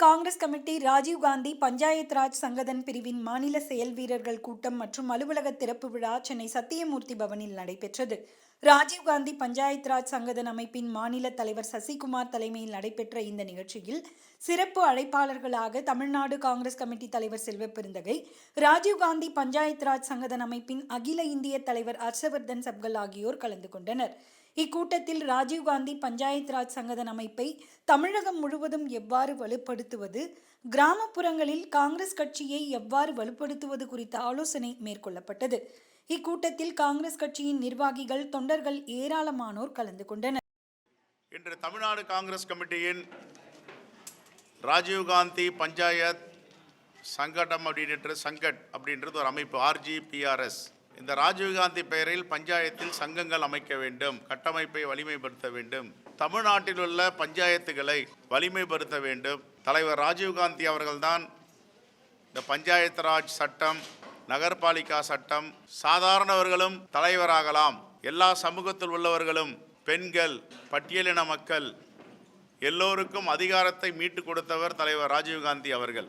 Congress committee Rajiv Gandhi panchayat Raj Sangathan பிரிவின் மாநில செயல் வீரர்கள் கூட்டம் மற்றும் அலுவலக திறப்பு விழா சென்னை சத்தியமூர்த்தி பவனில் நடைபெற்றது. ராஜீவ்காந்தி பஞ்சாயத் ராஜ் சங்கதன் அமைப்பின் மாநில தலைவர் சசிகுமார் தலைமையில் நடைபெற்ற இந்த நிகழ்ச்சியில் சிறப்பு அழைப்பாளர்களாக தமிழ்நாடு காங்கிரஸ் கமிட்டி தலைவர் செல்வப்பெருந்தகை ராஜீவ்காந்தி பஞ்சாயத் ராஜ் சங்கதன் அமைப்பின் அகில இந்திய தலைவர் ஹர்ஷவர்தன் சப்கல் ஆகியோர் கலந்து கொண்டனர். இக்கூட்டத்தில் ராஜீவ்காந்தி பஞ்சாயத் ராஜ் சங்கதன் அமைப்பை தமிழகம் முழுவதும் எவ்வாறு வலுப்படுத்துவது கிராமப்புறங்களில் காங்கிரஸ் கட்சியை எவ்வாறு வலுப்படுத்துவது குறித்த ஆலோசனை மேற்கொள்ளப்பட்டது. இக்கூட்டத்தில் காங்கிரஸ் கட்சியின் நிர்வாகிகள் தொண்டர்கள் ஏராளமானோர் கலந்து கொண்டனர். இன்று தமிழ்நாடு காங்கிரஸ் கமிட்டியின் ராஜீவ்காந்தி பஞ்சாயத் சங்கடம் அப்படின்ற சங்கட் அப்படின்றது ஒரு அமைப்பு ஆர்ஜிபிஆர்எஸ் இந்த ராஜீவ்காந்தி பெயரில் பஞ்சாயத்தில் சங்கங்கள் அமைக்க வேண்டும் கட்டமைப்பை வலிமைப்படுத்த வேண்டும் தமிழ்நாட்டில் உள்ள பஞ்சாயத்துகளை வலிமைப்படுத்த வேண்டும். தலைவர் ராஜீவ்காந்தி அவர்கள்தான் இந்த பஞ்சாயத்து ராஜ் சட்டம் நகர்பாலிகா சட்டம் சாதாரணவர்களும் தலைவராகலாம். எல்லா சமூகத்தில் உள்ளவர்களும் பெண்கள் பட்டியலின மக்கள் எல்லோருக்கும் அதிகாரத்தை மீட்டு கொடுத்தவர் தலைவர் ராஜீவ்காந்தி அவர்கள்.